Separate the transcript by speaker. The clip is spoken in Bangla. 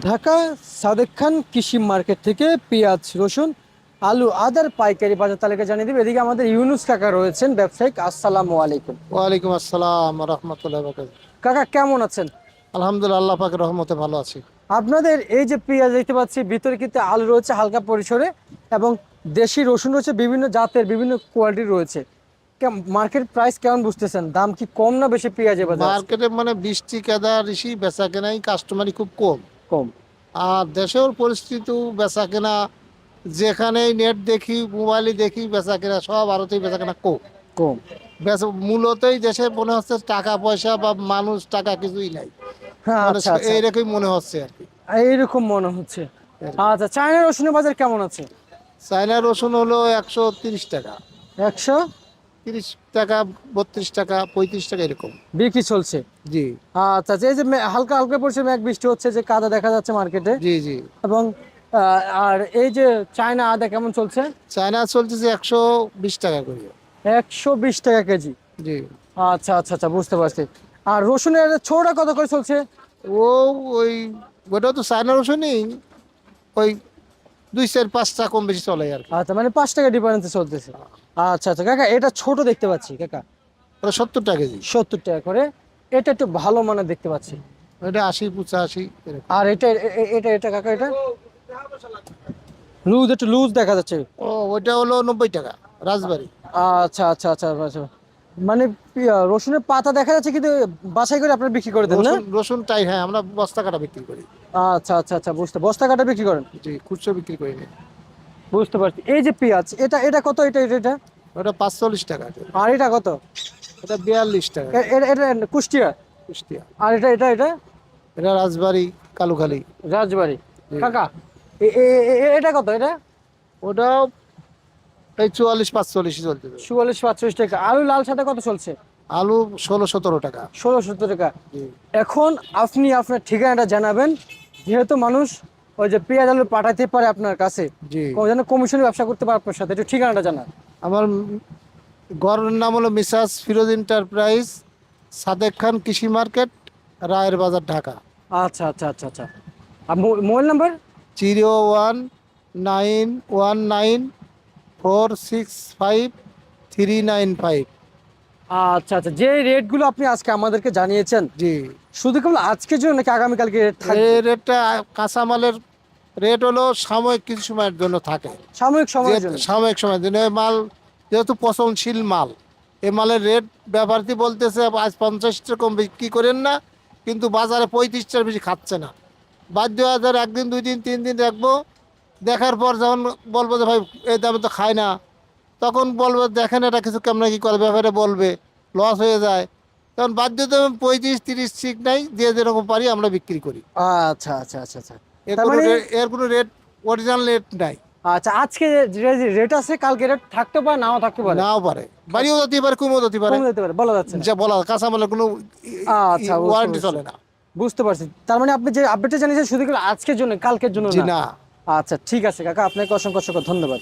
Speaker 1: ঢাকা সাদেক খান কৃষি মার্কেট থেকে পেঁয়াজ রসুন আলু আদার পাইকারি বাজার তালিকা জানিয়ে দেবে। এদিকে আমাদের ইউনুস কাকা রয়েছেন ব্যবসায়িক আসসালামু আলাইকুম।
Speaker 2: ওয়ালাইকুম আসসালাম রহমতুল্লাহ
Speaker 1: কাকা কেমন আছেন?
Speaker 2: আলহামদুলিল্লাহ আল্লাহ পাকের রহমতে ভালো আছি।
Speaker 1: আপনাদের এই যে পেঁয়াজ দেখতে পাচ্ছি ভিতরে কিন্তু আলু রয়েছে হালকা পরিসরে এবং দেশি রসুন রয়েছে বিভিন্ন জাতের বিভিন্ন কোয়ালিটি রয়েছে। মার্কেট প্রাইস কেমন বুঝতেছেন? দাম কি কম না বেশি পেঁয়াজের বাজার?
Speaker 2: মার্কেটে মানে বৃষ্টি কেদা ঋষি বেচা কেনাই কাস্টমারই খুব কম।
Speaker 1: কম।
Speaker 2: আর দেশের পরিস্থিতি বেচা কেনা যেখানেই নেট দেখি মোবাইলে দেখি বেচা কেনা সব ভারতেই বেচা কেনা কম।
Speaker 1: কম।
Speaker 2: বেচা মূলতই দেশে মনে হচ্ছে টাকা পয়সা বা মানুষ টাকা কিছুই নাই।
Speaker 1: হ্যাঁ
Speaker 2: মানে
Speaker 1: আচ্ছা আচ্ছা।
Speaker 2: এইরকমই মনে হচ্ছে আর কি।
Speaker 1: এইরকম মনে হচ্ছে। আচ্ছা চায়না রসুনের বাজার কেমন আছে?
Speaker 2: চায়না রসুন হলো একশো তিরিশ টাকা।
Speaker 1: একশো
Speaker 2: তিরিশ টাকা বত্রিশ টাকা পঁয়ত্রিশ টাকা এরকম।
Speaker 1: বিক্রি চলছে?
Speaker 2: জি।
Speaker 1: আচ্ছা আচ্ছা এই যে হালকা হালকা পড়ছে মেঘ বৃষ্টি হচ্ছে যে কাদা দেখা যাচ্ছে মার্কেটে।
Speaker 2: জি জি।
Speaker 1: এবং আর এই যে চায়না আদা কেমন চলছে?
Speaker 2: চায়না চলতেছে একশো বিশ টাকা করে।
Speaker 1: একশো বিশ টাকা কেজি।
Speaker 2: জি।
Speaker 1: আচ্ছা আচ্ছা আচ্ছা বুঝতে পারছি। আর রসুনের ছোটা কত করে চলছে?
Speaker 2: ও ওই ওটা তো চায়না রসুনই। ওই দুই চার পাঁচটা কম বেশি চলে আর
Speaker 1: আচ্ছা মানে পাঁচ টাকা ডিফারেন্সে চলতেছে। আচ্ছা আচ্ছা কাকা এটা ছোট দেখতে পাচ্ছি কাকা।
Speaker 2: ওটা সত্তর টাকা কেজি।
Speaker 1: সত্তর টাকা করে। এটা একটু ভালো মানের দেখতে পাচ্ছি।
Speaker 2: এটা আশি পঁচাশি
Speaker 1: আর এটা এটা এটা কাকা এটা? লুজ একটু লুজ দেখা যাচ্ছে।
Speaker 2: ও ওইটা হলো নব্বই টাকা রাজবাড়ি।
Speaker 1: আচ্ছা আচ্ছা আচ্ছা আচ্ছা মানে পি- রসুনের পাতা দেখা যাচ্ছে কিন্তু বাছাই করে আপনারা বিক্রি করে দেন না?
Speaker 2: রসুন রসুনটাই হ্যাঁ আমরা বস্তা কাটা বিক্রি করি।
Speaker 1: আচ্ছা আচ্ছা আচ্ছা বুঝতে বস্তা কাটা বিক্রি করেন?
Speaker 2: জি খুচরো বিক্রি করি না
Speaker 1: বুঝতে পারছি। এই যে পেঁয়াজ এটা এটা কত এটা এটা এটা?
Speaker 2: ওটা পাঁচচল্লিশ টাকা।
Speaker 1: আর এটা কত?
Speaker 2: এটা বিয়াল্লিশ টাকা।
Speaker 1: এটা এটা কুষ্টিয়া?
Speaker 2: কুষ্টিয়া।
Speaker 1: আর এটা এটা এটা?
Speaker 2: এটা রাজবাড়ি কালুখালি।
Speaker 1: রাজবাড়ি। কাকা এটা কত এটা?
Speaker 2: ওটা এই চুয়াল্লিশ পাঁচচল্লিশ চলছে।
Speaker 1: চুয়াল্লিশ পাঁচচল্লিশ টাকা। আলু লাল সাদা কত চলছে?
Speaker 2: আলু ষোলো সতেরো টাকা।
Speaker 1: ষোলো সত্তর টাকা। এখন আপনি আপনার ঠিকানাটা জানাবেন। যেহেতু মানুষ ওই যে পেঁয়াজ আলু পাঠাতে পারে আপনার কাছে যেন কমিশনে ব্যবসা করতে পারে আপনার সাথে একটু ঠিকানাটা জানান।
Speaker 2: আমার ঘরের নাম হলো মিসাস ফিরোজ এন্টারপ্রাইজ সাদেক খান কৃষি মার্কেট রায়ের বাজার ঢাকা।
Speaker 1: আচ্ছা আচ্ছা আচ্ছা আচ্ছা। আর mobile number?
Speaker 2: Zero one nine one nine four six five three nine five.
Speaker 1: আচ্ছা আচ্ছা যে রেটগুলো আপনি আজকে আমাদেরকে জানিয়েছেন
Speaker 2: জি।
Speaker 1: শুধু কেবল আজকের জন্য নাকি আগামীকালকে রেট থাকবে?
Speaker 2: এই রেটটা কাঁচামালের রেট হলো সাময়িক কিছু সময়ের জন্য থাকে।
Speaker 1: সাময়িক সময়ের জন্য?
Speaker 2: সাময়িক সময়ের জন্য। এই মাল যেহেতু পচনশীল মাল এই মালের রেট ব্যাপারটি বলতেছে আজ পঞ্চাশটা কম বিক্রি করেন না? কিন্তু বাজারে পঁয়ত্রিশটার বেশি খাচ্ছে না। বাধ্য হাজার একদিন দুই দিন তিন দিন রাখব। দেখার পর যখন বলব যে ভাই এই দামে তো খায় না। তখন বলব দেখেন এটা কিছু কেমন কি করে? ব্যাপারে বলবে লস হয়ে যায়। তখন বাধ্যতা পঁয়ত্রিশ তিরিশ ঠিক নাই যে যেরকম পারি আমরা বিক্রি করি।
Speaker 1: আচ্ছা আচ্ছা আচ্ছা আচ্ছা।
Speaker 2: এর কোনো
Speaker 1: মানে-
Speaker 2: কোনো রেট অরিজিনাল রেট নাই।
Speaker 1: আচ্ছা আজকে রেট আছে কালকে রেট থাকতে পারে নাও থাকতে পারে?
Speaker 2: নাও পারে। বাড়িও যেতে পারে কমেও যেতে পারে।
Speaker 1: কমে যেতে পারে বলা যাচ্ছে।
Speaker 2: যা বলা কাঁচামালের কোনো
Speaker 1: আচ্ছা,
Speaker 2: ওয়ারেন্টি চলে না।
Speaker 1: বুঝতে পারছি। তার মানে আপনি যে আপডেটটা জানিয়েছেন শুধু আজকের জন্য কালকের জন্য? না।
Speaker 2: না।
Speaker 1: আচ্ছা ঠিক আছে কাকা আপনাকে অসংখ্য অসংখ্য ধন্যবাদ।